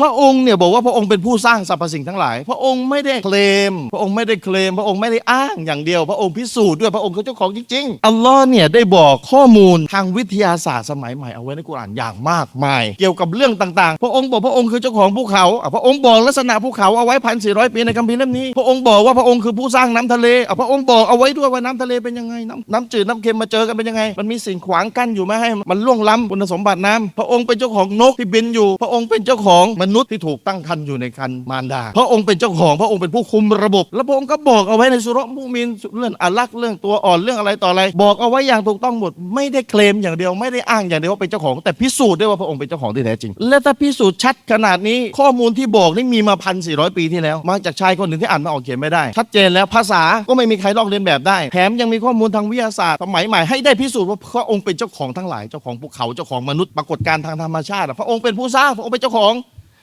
พระองค์เนี่ยบอกว่าพระองค์เป็นผู้สร้างสรรพสิ่งทั้งหลาย พระองค์ไม่ได้เคลม พระองค์ไม่ได้เคลม พระองค์ไม่ได้อ้างอย่างเดียว พระองค์พิสูจน์ด้วยพระองค์คือเจ้าของจริงๆ อัลลอฮ์เนี่ยได้บอกข้อมูลทางวิทยาศาสตร์สมัยใหม่เอาไว้ในกุรอานอย่างมากมาย เกี่ยวกับเรื่องต่างๆ พระองค์บอกพระองค์คือเจ้าของภูเขาอะพระองค์บอกลักษณะภูเขาเอาไว้พันสี่ร้อยปีในคัมภีร์เล่มนี้ พระองค์บอกว่าพระองค์คือผู้สร้างน้ำทะเลอะพระองค์บอกเอาไว้ด้วยว่าน้ำทะเลเป็นยังไง น้ำน้ำจืดน้ำเค็มมาเจอกันเป็นยังไง มันมีสิ่งขวางกั้นอยู่ไม่ให้ มันล่วงล้ำคุณสมบัติน้ำพระองค์เป็นเจ้าของนกที่บินอยู่ พระองค์เป็นเจ้าของมนุษย์ที่ถูกตั้งครรภ์อยู่ในครรภ์มารดา พระองค์เป็นเจ้าของพระองค์เป็นผู้คุมระบบ แล้วพระองค์ก็บอกเอาไว้ในสุรมุมินเรื่องอัลักษ์เรื่องตัวอ่อนเรื่องอะไรต่ออะไร บอกเอาไว้อย่างถูกต้องหมด ไม่ได้เคลมอย่างเดียวไม่ได้อ้างอย่างเดียวว่าเป็นเจ้าของ แต่พิสูจน์ได้ว่าพระองค์เป็นเจ้าของที่แท้จริง และถ้าพิสูจน์ชัดขนาดนี้ข้อมูลที่บอกนี่มีมาพันสี่ร้อยปีที่แล้ว มาจากชายคนหนึ่งที่อ่านมาออกเขียนไม่ได้ ชัดเจนแล้วภาษาก็ไม่มีใครลอกเลียนแบบได้แถมยังมีข้อมูลทางวิทยาศาสตร์สมัยใหม่ให้ได้พิสูจน์ว่าพระองค์เป็นเจ้าของทั้งหลายเจ้าของภูเขาเจ้าของมนุษย์ปรากฏการณ์ทางธรรมชาติ พระองค์เป็นผู้สร้างพระองค์เป็นเจ้าของ